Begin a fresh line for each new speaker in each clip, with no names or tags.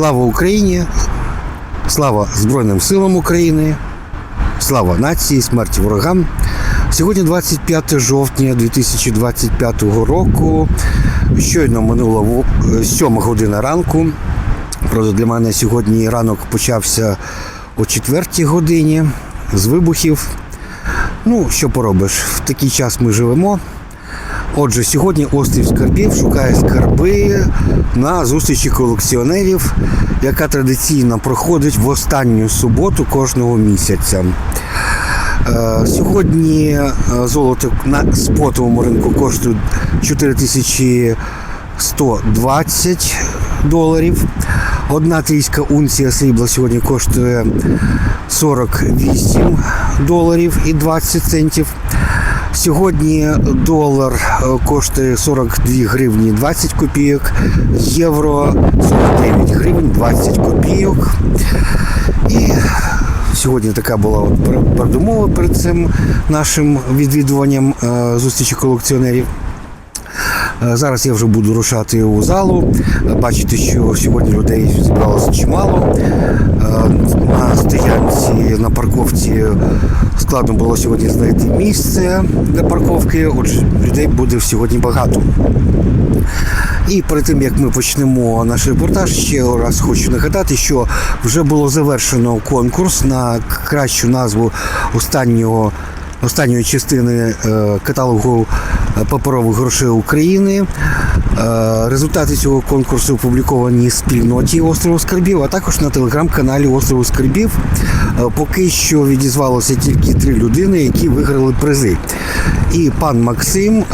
Слава Україні! Слава Збройним силам України! Слава нації, смерті ворогам! Сьогодні 25 жовтня 2025 року. Щойно минула 7 година ранку. Правда, для мене сьогодні ранок почався о 4 годині з вибухів. Ну, що поробиш, в такий час ми живемо. Отже, сьогодні острів скарбів шукає скарби на зустрічі колекціонерів, яка традиційно проходить в останню суботу кожного місяця. Е, Сьогодні е, золото на спотовому ринку коштує 4120 доларів. Одна трійська унція срібла сьогодні коштує 48 доларів і 20 центів. Сьогодні долар е, коштує 42 гривні 20 копійок, євро 49 гривень 20 копійок. І сьогодні така була передумова перед цим нашим відвідуванням е, зустрічі колекціонерів. Е, Зараз я вже буду рушати у залу. Бачите, що сьогодні людей зібралося чимало. Е, На стоянці на парковці складно було сьогодні знайти місце для парковки. Отже, людей буде сьогодні багато. І перед тим як ми почнемо наш репортаж, ще раз хочу нагадати, що вже було завершено конкурс на кращу назву останнього. Останньої частини е, каталогу паперових грошей України. Е, Результати цього конкурсу опубліковані в спільноті острову Скарбів, а також на телеграм-каналі Острову Скарбів. Е, Поки що відізвалося тільки три людини, які виграли призи. І пан Максим е,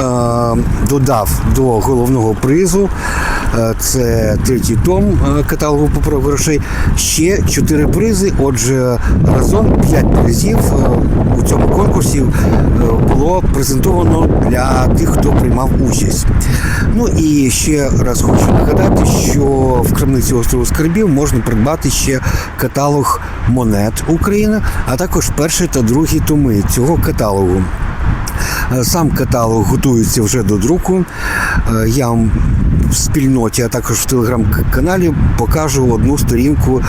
додав до головного призу, це третій том каталогу паперових грошей, ще чотири призи. Отже, разом п'ять призів у цьому конкурсі було презентовано для тих, хто приймав участь. Ну і ще раз хочу нагадати, що в крамниці острову Скарбів можна придбати ще каталог монет України, а також перший та другий томи цього каталогу. Е, Сам каталог готується вже до друку. Е, Я вам в спільноті, а також в телеграм-каналі покажу одну сторінку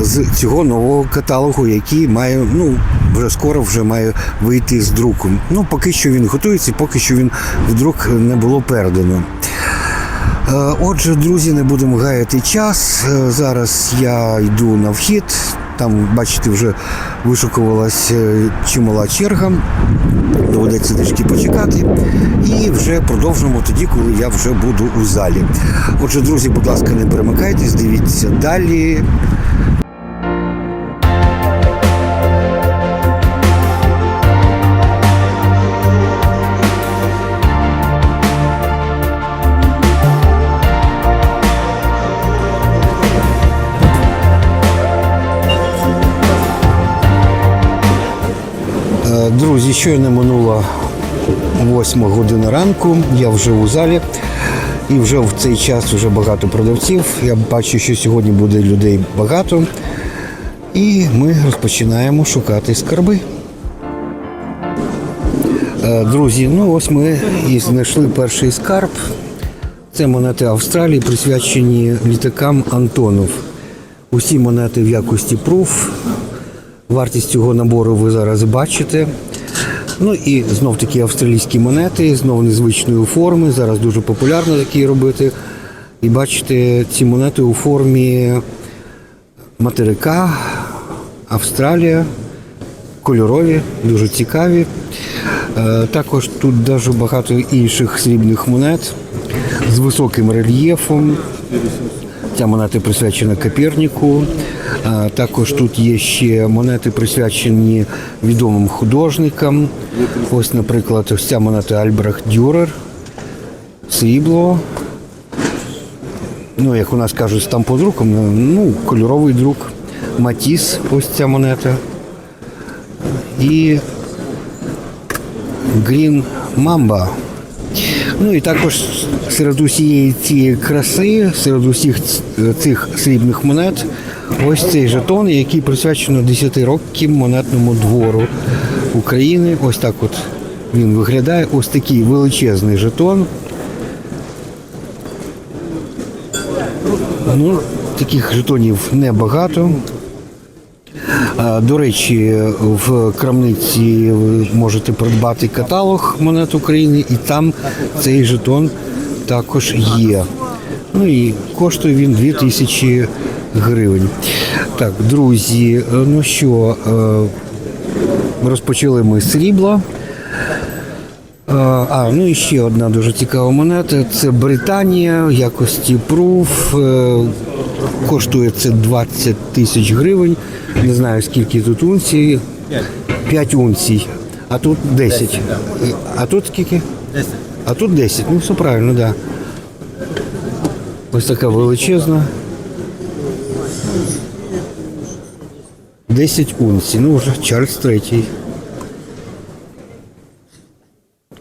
з цього нового каталогу, який має, ну, вже скоро вже має вийти з друку. Ну, поки що він готується, поки що він в друк не було передано. Е, Отже, друзі, не будемо гаяти час. Е, Зараз я йду на вхід. Там, бачите, вже вишукувалась е, чимала черга. Доведеться трішки почекати. І вже продовжимо тоді, коли я вже буду у залі. Отже, друзі, будь ласка, не перемикайтесь, дивіться далі. Друзі, щойно минула 8 година ранку, я вже у залі. І вже в цей час вже багато продавців. Я бачу, що сьогодні буде людей багато. І ми розпочинаємо шукати скарби. Е, Друзі, ну ось ми і знайшли перший скарб. Це монети Австралії, присвячені літакам Антонов. Усі монети в якості пруф. Вартість цього набору ви зараз бачите. Ну і знов такі австралійські монети, знов незвичної форми. Зараз дуже популярно такі робити. І бачите, ці монети у формі материка, Австралія, кольорові, дуже цікаві. Е, Також тут дуже багато інших срібних монет з високим рельєфом. Ця монета присвячена Коперніку. Також тут є ще монети, присвячені відомим художникам. Ось, наприклад, ось ця монета Альбрехт Дюрер, срібло. Ну, як у нас кажуть, з тамподруком, ну, кольоровий друк. Матіс, ось ця монета. І Green Mamba. Ну і також серед усієї цієї краси, серед усіх цих срібних монет, ось цей жетон, який присвячено 10 років монетному двору України. Ось так от він виглядає. Ось такий величезний жетон. Ну, таких жетонів небагато. До речі, в крамниці ви можете придбати каталог монет України, і там цей жетон також є. Ну і коштує він 2000 гривень. Так, друзі, е, ну що, е, розпочали ми з срібла. Е, А, ну і ще одна дуже цікава монета. Це Британія, якості пруф. Коштує це 20 тисяч гривень. Не знаю скільки тут унцій. 5 унцій. А тут 10. А тут скільки? 10. А тут 10. Ну все правильно, так. Да. Ось така величезна. 10 унцій. Ну вже Чарльз третій.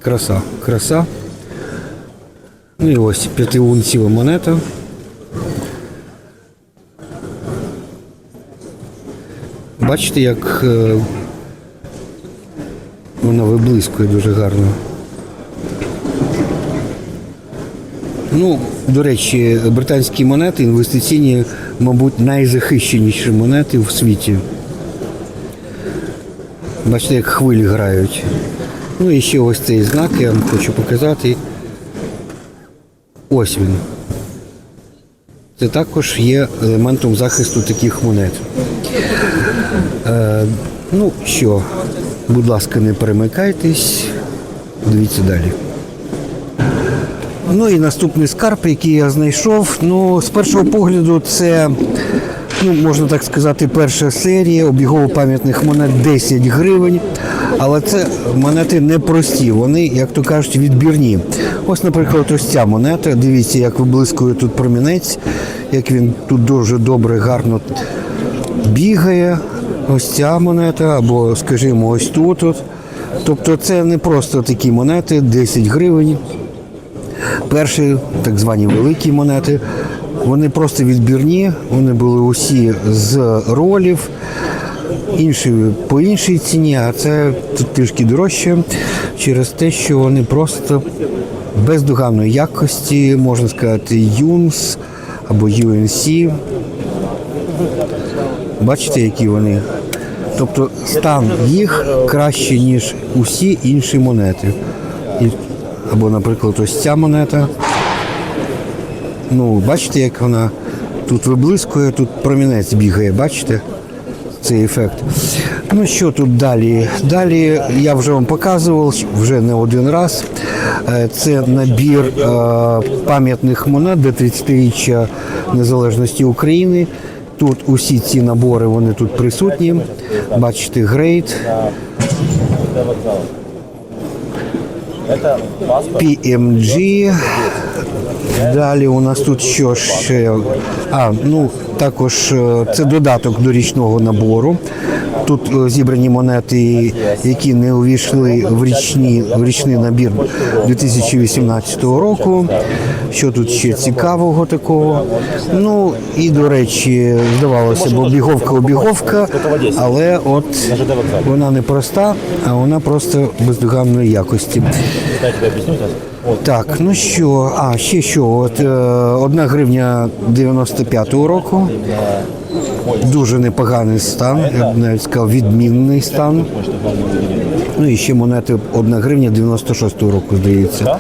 Краса, краса. Ну і ось п'ятиунцева монета. Бачите, як е, вона виблискує дуже гарно. Ну, до речі, британські монети інвестиційні, мабуть, найзахищеніші монети в світі. Бачите, як хвилі грають. Ну і ще ось цей знак я вам хочу показати. Ось він. Це також є елементом захисту таких монет. Е, ну що, будь ласка, не перемикайтесь, дивіться далі. Ну і наступний скарб, який я знайшов. Ну, з першого погляду, це, ну, можна так сказати, перша серія обігово пам'ятних монет 10 гривень. Але це монети непрості, вони, як то кажуть, відбірні. Ось, наприклад, ось ця монета. Дивіться, як виблискує тут промінець, як він тут дуже добре, гарно бігає. Ось ця монета, або, скажімо, ось тут. Тобто це не просто такі монети, 10 гривень. Перші так звані великі монети. Вони просто відбірні, вони були усі з ролів, інші по іншій ціні, а це трішки дорожче через те, що вони просто бездоганної якості, можна сказати, юнс або UNC. Бачите, які вони? Тобто стан їх краще, ніж усі інші монети. І або, наприклад, ось ця монета. Ну, бачите, як вона тут виблискує, тут промінець бігає, бачите? Цей ефект. Ну що тут далі? Далі я вже вам показував вже не один раз. Е, Це набір е, пам'ятних монет до 30-річчя незалежності України. Тут усі ці набори вони тут присутні. Бачите, грейд, PMG. Далі у нас тут що ще? А, ну також е, це додаток до річного набору. Тут е, зібрані монети, які не увійшли в річні, в річний набір 2018 року. Що тут ще цікавого такого? Ну і до речі, здавалося б, обіговка обіговка, але от вона не проста, а вона просто бездоганної якості. Так, ну що, а ще що? От е, одна гривня 95-го року. Дуже непоганий стан, я б навіть сказав, відмінний стан. Ну і ще монети 1 гривня 96-го року, здається.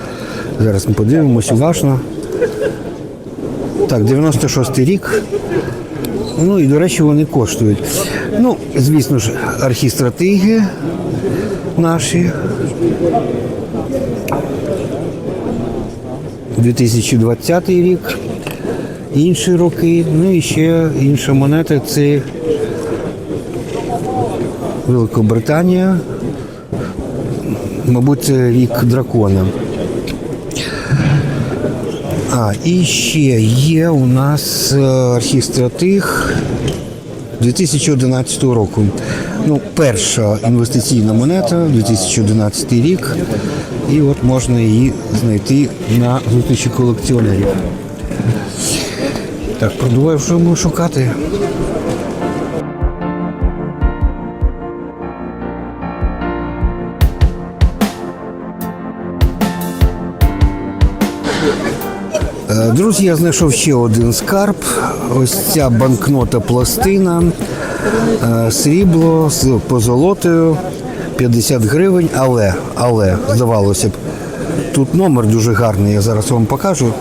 Зараз ми подивимось уважно. Так, 96-й рік. Ну і, до речі, вони коштують. Ну, звісно ж, архістратиги наші. 2020 рік, інші роки, ну і ще інша монета це Великобританія. Мабуть, це рік дракона. А, і ще є у нас архів стратих 2011 року. Ну, перша інвестиційна монета 2011 рік. І от можна її знайти на зустрічі колекціонерів. Так, продовжуємо шукати. Друзі, я знайшов ще один скарб. Ось ця банкнота пластина, е, срібло з позолотою 50 гривень, але, але, здавалося б, тут номер дуже гарний, я зараз вам покажу.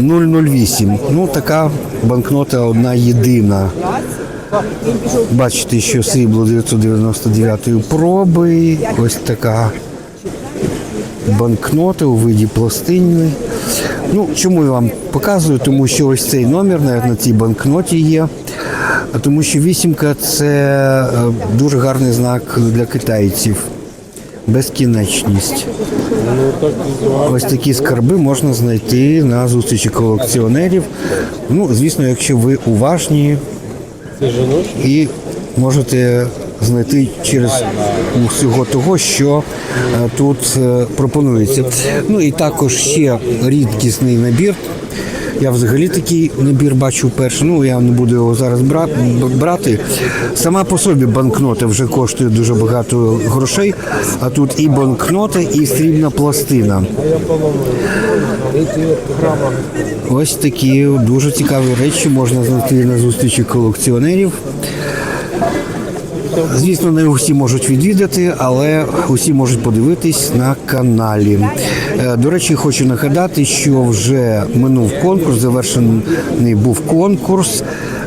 008. Ну, така банкнота одна єдина. Бачите, що срібло 999 проби. Ось така банкноти у виді пластини. Ну, чому я вам показую? Тому що ось цей номер навіть на цій банкноті є. А Тому що вісімка це е, дуже гарний знак для китайців. Безкінечність. Ось такі скарби можна знайти на зустрічі колекціонерів. Ну, звісно, якщо ви уважні і можете знайти через усього того, що е, тут е, пропонується. Ну і також ще рідкісний набір. Я взагалі такий набір бачу вперше. Ну я не буду його зараз брати. Сама по собі банкнота вже коштує дуже багато грошей. А тут і банкнота, і срібна пластина. Ось такі дуже цікаві речі можна знайти на зустрічі колекціонерів. Звісно, не усі можуть відвідати, але усі можуть подивитись на каналі. Е, До речі, хочу нагадати, що вже минув конкурс, завершений був конкурс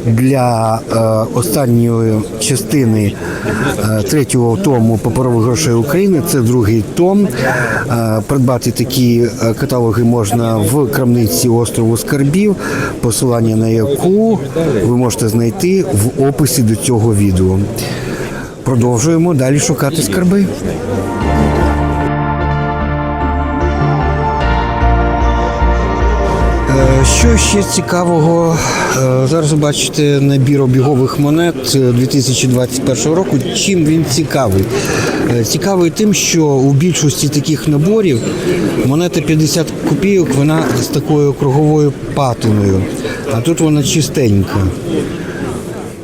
для е, останньої частини е, третього тому паперових грошей України. Це другий том. Придбати такі каталоги можна в крамниці острову Скарбів, посилання на яку ви можете знайти в описі до цього відео. Продовжуємо далі шукати скарби. Е, Що ще цікавого? Е, Зараз бачите набір обігових монет е, 2021 року. Чим він цікавий? Е, Цікавий тим, що у більшості таких наборів монета 50 копійок вона з такою круговою патиною, а тут вона чистенька.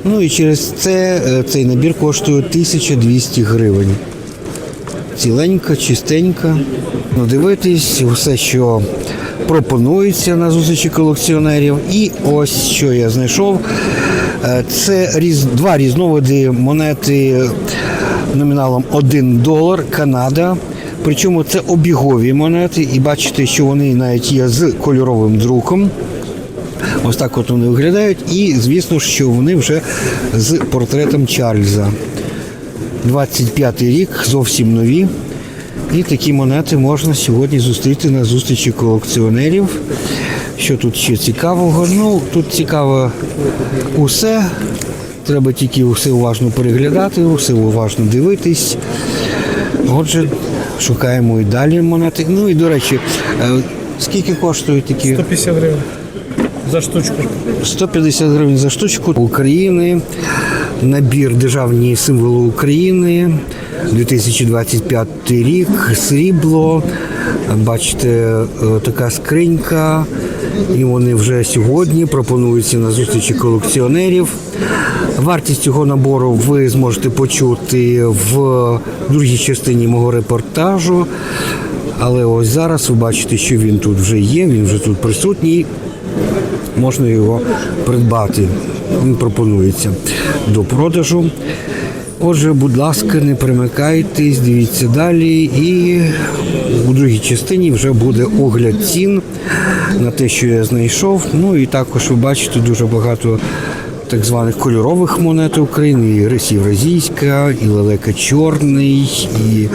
Ну і через це е, цей набір коштує 1200 гривень. Ціленька, чистенька. Ну, дивитись все, що пропонується на зустрічі колекціонерів. І ось що я знайшов. Е, Це різ, два різновиди монети номіналом 1 долар Канада. Причому це обігові монети, і бачите, що вони навіть є з кольоровим друком. Ось так от вони виглядають. І звісно, що вони вже з портретом Чарльза. 25 й рік, зовсім нові. І такі монети можна сьогодні зустріти на зустрічі колекціонерів. Що тут ще цікавого? Ну, тут цікаво усе. Треба тільки все уважно переглядати, все уважно дивитись. Отже, шукаємо і далі монети. Ну і до речі, е, скільки коштують такі?
150 гривень за штучку.
150 гривень за штучку України. Набір державні символи України. 2025 рік, срібло. Бачите, е, така скринька. І вони вже сьогодні пропонуються на зустрічі колекціонерів. Вартість цього набору ви зможете почути в другій частині мого репортажу. Але ось зараз ви бачите, що він тут вже є, він вже тут присутній можна його придбати. Він пропонується до продажу. Отже, будь ласка, не примикайтесь, дивіться далі. І у другій частині вже буде огляд цін на те, що я знайшов. Ну і також ви бачите дуже багато так званих кольорових монет України, і рис Євразійська, і лелека Чорний, і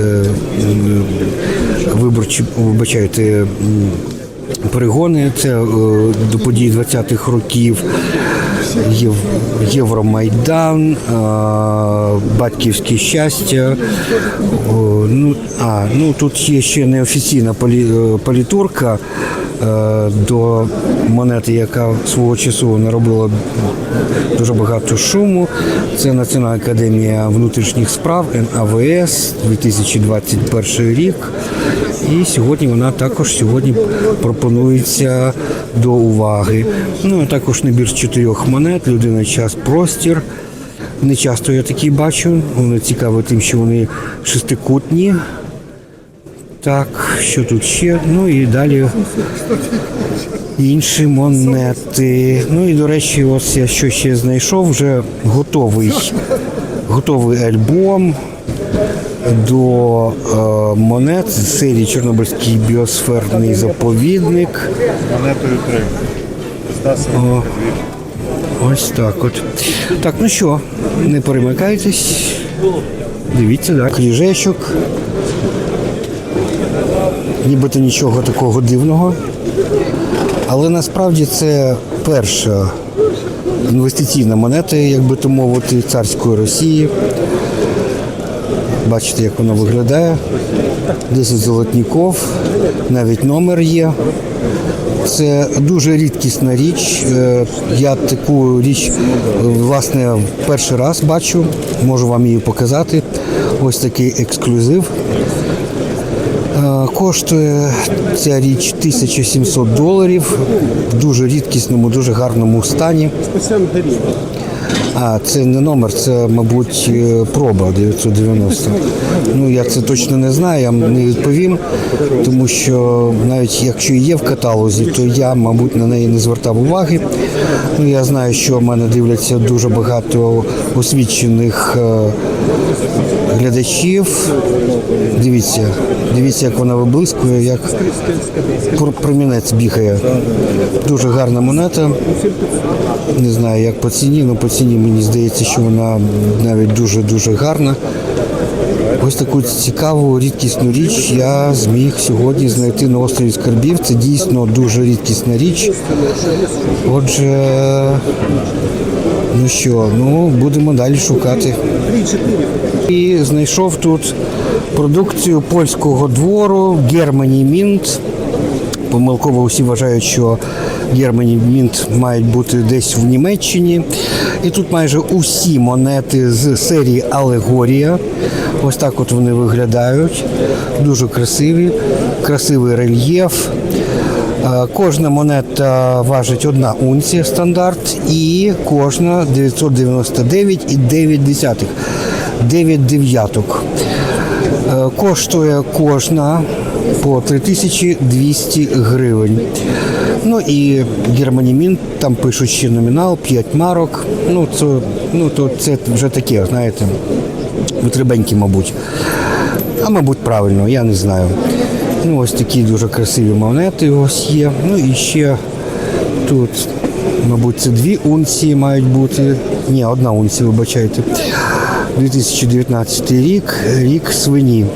е, м, виборчі, вибачайте, перегони. Це е, до подій 20-х років. Єв, Євромайдан, е, Батьківське щастя. Ну, а, ну, тут є ще неофіційна е, політурка до монети, яка свого часу наробила дуже багато шуму. Це Національна академія внутрішніх справ НАВС 2021 рік. І сьогодні вона також сьогодні пропонується до уваги. Ну також набір з чотирьох монет, людина, час, простір. Не часто я такі бачу. Вони цікаві тим, що вони шестикутні. Так, що тут ще? Ну і далі інші монети. Ну і до речі, ось я що ще знайшов, вже готовий, готовий альбом до е, монет з серії Чорнобильський біосферний заповідник.
Монетою 3.
О, ось так от. Так, ну що, не перемикайтесь. Дивіться, так. Кріжечок. Нібито нічого такого дивного. Але насправді це перша інвестиційна монета, як би то мовити, царської Росії. Бачите, як воно виглядає. 10 золотників, навіть номер є. Це дуже рідкісна річ. Е, Я таку річ власне перший раз бачу. Можу вам її показати. Ось такий ексклюзив. Е, Коштує ця річ 1700 доларів в дуже рідкісному, дуже гарному стані. А, це не номер, це, мабуть, е, проба 990. Ну, я це точно не знаю, я не відповім, тому що навіть якщо є в каталозі, то я, мабуть, на неї не звертав уваги. Ну, я знаю, що в мене дивляться дуже багато освічених е, глядачів. Дивіться, дивіться, як вона виблискує, як пр- промінець бігає. Дуже гарна монета. Не знаю, як по ціні, але по ціні мені здається, що вона навіть дуже-дуже гарна. Ось таку цікаву рідкісну річ я зміг сьогодні знайти на острові Скарбів. Це дійсно дуже рідкісна річ. Отже, ну що, ну будемо далі шукати. І знайшов тут продукцію польського двору Германі Мінт. Помилково усі вважають, що Германі Мінт мають бути десь в Німеччині. І тут майже усі монети з серії Алегорія. Ось так от вони виглядають. Дуже красиві, красивий рельєф. Е, Кожна монета важить одна унція стандарт, і кожна 999,9 9 дев'яток. Е, Коштує кожна по 3200 гривень. Ну і Германімін, там пишуть ще номінал, 5 марок. Ну, це, ну, то це вже таке, знаєте, витребенькі, мабуть. А мабуть, правильно, я не знаю. Ну, ось такі дуже красиві монети ось є. Ну і ще тут, мабуть, це дві унції мають бути. Ні, одна унція, вибачайте. 2019 рік, рік свині.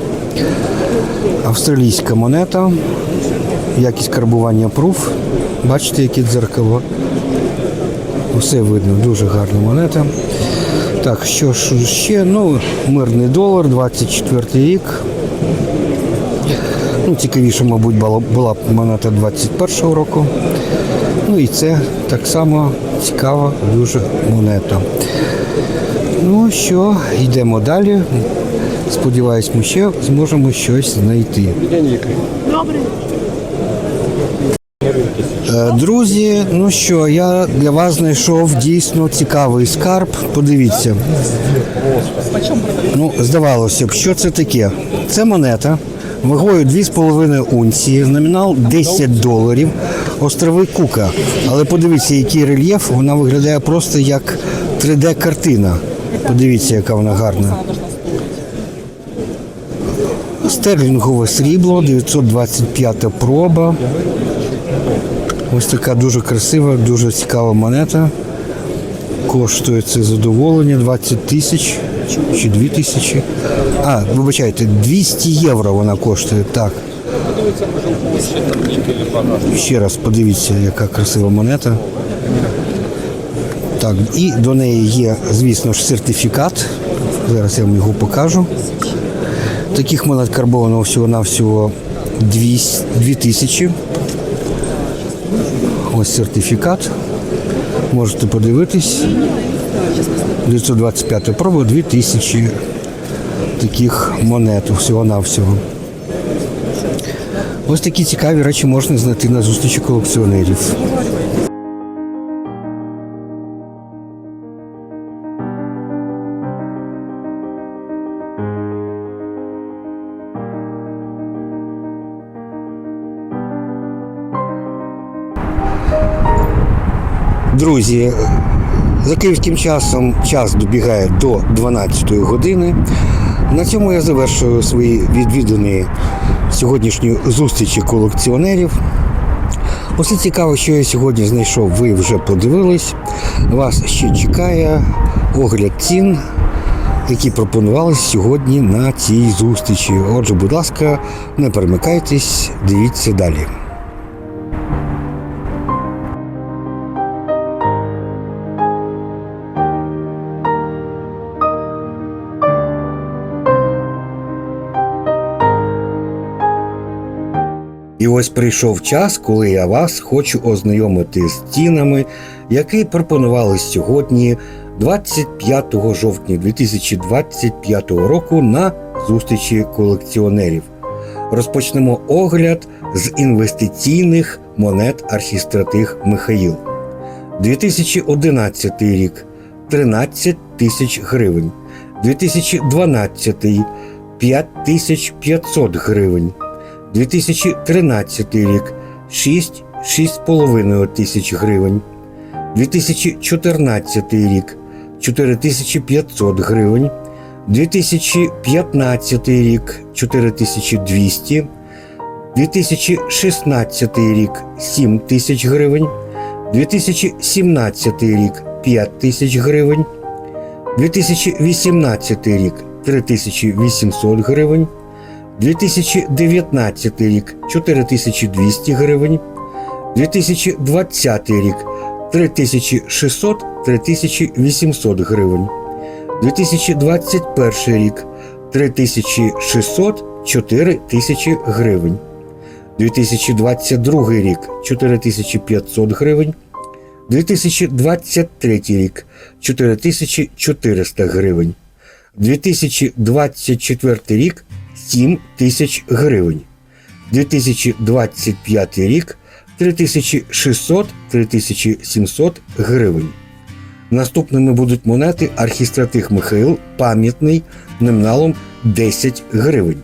Австралійська монета. Якість карбування пруф. Бачите, яке дзеркало. Усе видно, дуже гарна монета. Так, що ж ще? Ну, мирний долар, 24 рік. Ну, цікавіше, мабуть, була, була б монета 21-го року. Ну і це так само цікава дуже монета. Ну що, йдемо далі. Сподіваюсь, ми ще зможемо щось знайти. Е, Друзі, ну що, я для вас знайшов дійсно цікавий скарб. Подивіться. Ну, здавалося б, що це таке? Це монета вагою 2,5 унції, номінал 10 доларів, острови Кука. Але подивіться, який рельєф, вона виглядає просто як 3D-картина. Подивіться, яка вона гарна. Стерлінгове срібло, 925 проба. Ось така дуже красива, дуже цікава монета. Коштує це задоволення 20 тисяч чи 2 тисячі. А, вибачайте, 200 євро вона коштує. Так. Ще раз подивіться, яка красива монета. Так, і до неї є, звісно ж, сертифікат. Зараз я вам його покажу. Таких монет карбовано всього-навсього 200 2000. Ось сертифікат. Можете подивитись. 925 пробу 2000 таких монет всього-навсього. Ось такі цікаві речі можна знайти на зустрічі колекціонерів. Друзі, за київським часом час добігає до 12 години. На цьому я завершую свої відвідини сьогоднішньої зустрічі колекціонерів. Усе цікаве, що я сьогодні знайшов, ви вже подивились. Вас ще чекає огляд цін, які пропонувалися сьогодні на цій зустрічі. Отже, будь ласка, не перемикайтесь, дивіться далі. Ось прийшов час, коли я вас хочу ознайомити з цінами, які пропонували сьогодні, 25 жовтня 2025 року, на зустрічі колекціонерів. Розпочнемо огляд з інвестиційних монет архістратих Михаїл. 2011 рік 13 тисяч гривень. 2012 5500 гривень. 2013 рік 6 6,5 тисяч гривень. 2014 рік 4500 гривень. 2015 рік 4200. 2016 рік 7 тисяч гривень. 2017 рік 5 тисяч гривень. 2018 рік 3800 гривень. 2019 рік 4200 гривень, 2020 рік 3600-3800 гривень, 2021 рік 3600-4000 гривень, 2022 рік 4500 гривень, 2023 рік 4400 гривень, 2024 рік 7 тисяч гривень. 2025 рік 3600-3700 гривень. Наступними будуть монети архістратих Михаїл пам'ятний номіналом 10 гривень.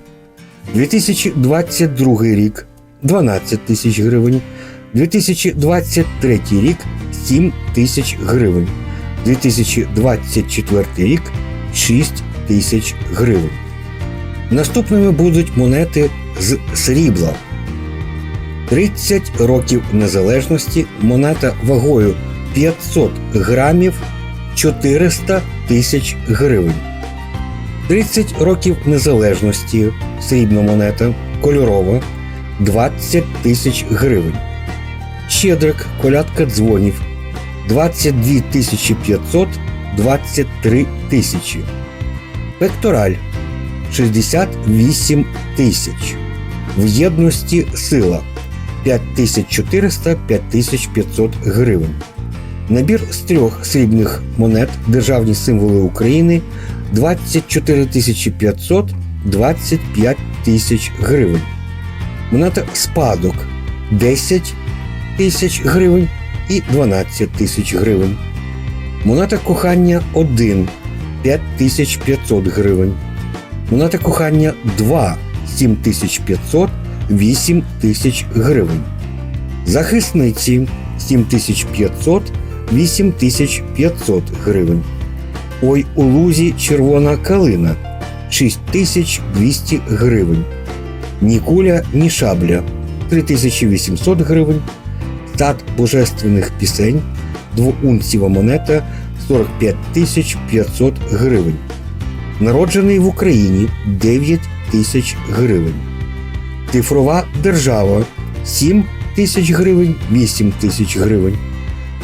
2022 рік 12 тисяч гривень. 2023 рік 7 тисяч гривень. 2024 рік 6 тисяч гривень. Наступними будуть монети з срібла. 30 років незалежності монета вагою 500 грамів 400 тисяч гривень. 30 років незалежності срібна монета кольорова 20 тисяч гривень. Щедрик колядка дзвонів 22 тисячі 500 23 тисячі. Пектораль 68 тисяч. В єдності сила 5400-5500 гривень. Набір з трьох срібних монет Державні символи України 24 500 25 тисяч гривень. Монета спадок 10 тисяч гривень і 12 тисяч гривень. Монета кохання 1 5500 гривень. Монета кохання 2 7500 8 тисяч гривень. Захисниці 7500 8500 гривень. Ой у лузі червона калина 6200 гривень. Ні куля, ні шабля 3800 гривень. Стат божественних пісень двоунцева монета 45 500 гривень. Народжений в Україні 9 тисяч гривень. Цифрова держава 7 тисяч гривень, 8 тисяч гривень.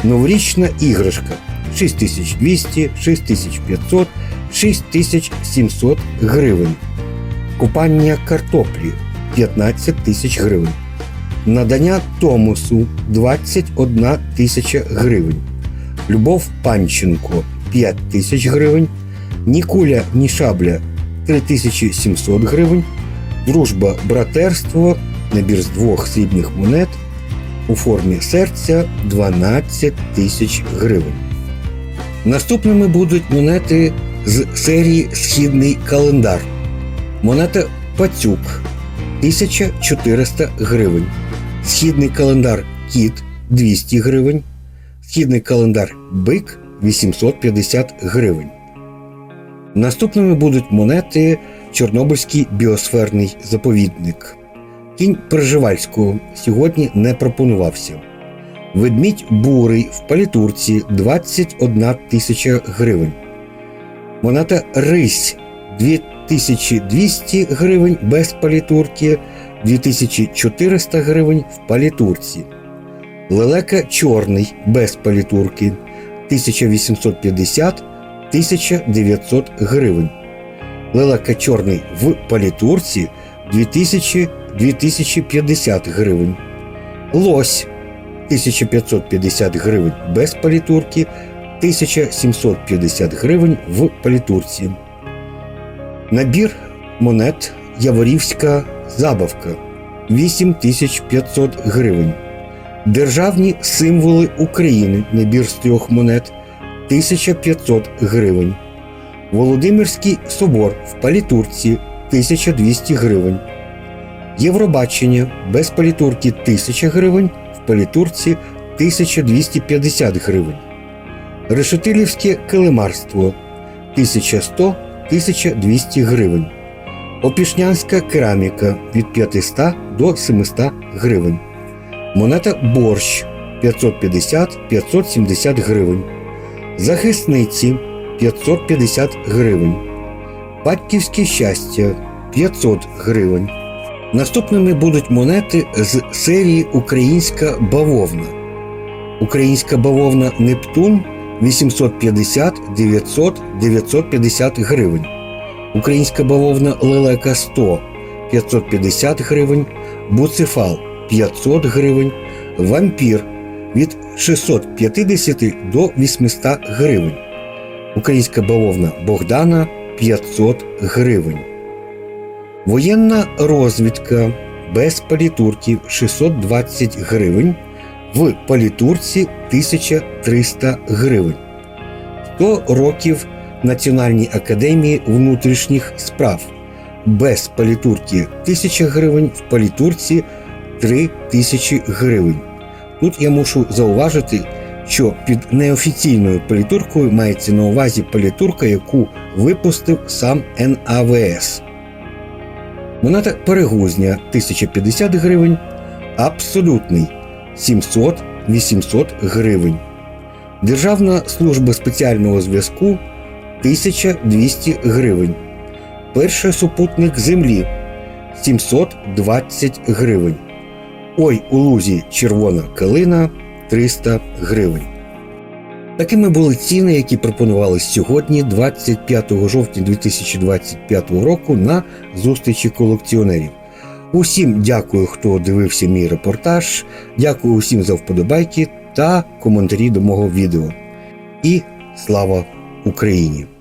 Новорічна іграшка 6200, 6500, 6700 гривень. Купання картоплі 15 тисяч гривень. Надання Томосу 21 тисяча гривень. Любов Панченко 5 тисяч гривень. Ні куля, ні шабля 3700 гривень. Дружба братерство, набір з двох срібних монет у формі серця 12 тисяч гривень. Наступними будуть монети з серії Східний календар. Монета Пацюк 1400 гривень. Східний календар Кіт 200 гривень. Східний календар Бик 850 гривень. Наступними будуть монети Чорнобильський біосферний заповідник. Кінь Пржевальського сьогодні не пропонувався. Ведмідь бурий в палітурці 21 тисяча гривень. Монета Рись 2200 гривень без палітурки, 2400 гривень в палітурці. Лелека чорний без палітурки 1850 1900 гривень. Лелека чорний в палітурці 2000 2050 гривень. Лось 1550 гривень без палітурки, 1750 гривень в палітурці. Набір монет Яворівська забавка 8500 гривень. Державні символи України набір з трьох монет 1500 гривень. Володимирський собор в палітурці 1200 гривень. Євробачення без палітурки 1000 гривень, в палітурці 1250 гривень. Решетилівське килимарство 1100-1200 гривень. Опішнянська кераміка від 500 до 700 гривень. Монета борщ 550-570 гривень. Захисниці 550 гривень. Батьківське щастя 500 гривень. Наступними будуть монети з серії Українська бавовна. Українська бавовна Нептун 850, 900, 950 гривень. Українська бавовна Лелека 100 550 гривень. Буцефал 500 гривень. Вампір від 650 до 800 гривень. Українська бавовна Богдана 500 гривень. Воєнна розвідка без палітурків 620 гривень, в палітурці 1300 гривень. 100 років Національній академії внутрішніх справ без палітурки 1000 гривень, в палітурці 3000 гривень. Тут я мушу зауважити, що під неофіційною палітуркою мається на увазі палітурка, яку випустив сам НАВС. Монета перегузня 1050 гривень, абсолютний 700-800 гривень. Державна служба спеціального зв'язку 1200 гривень. Перший супутник Землі 720 гривень. Ой, у лузі червона калина 300 гривень. Такими були ціни, які пропонували сьогодні, 25 жовтня 2025 року, на зустрічі колекціонерів. Усім дякую, хто дивився мій репортаж. Дякую усім за вподобайки та коментарі до мого відео. І слава Україні!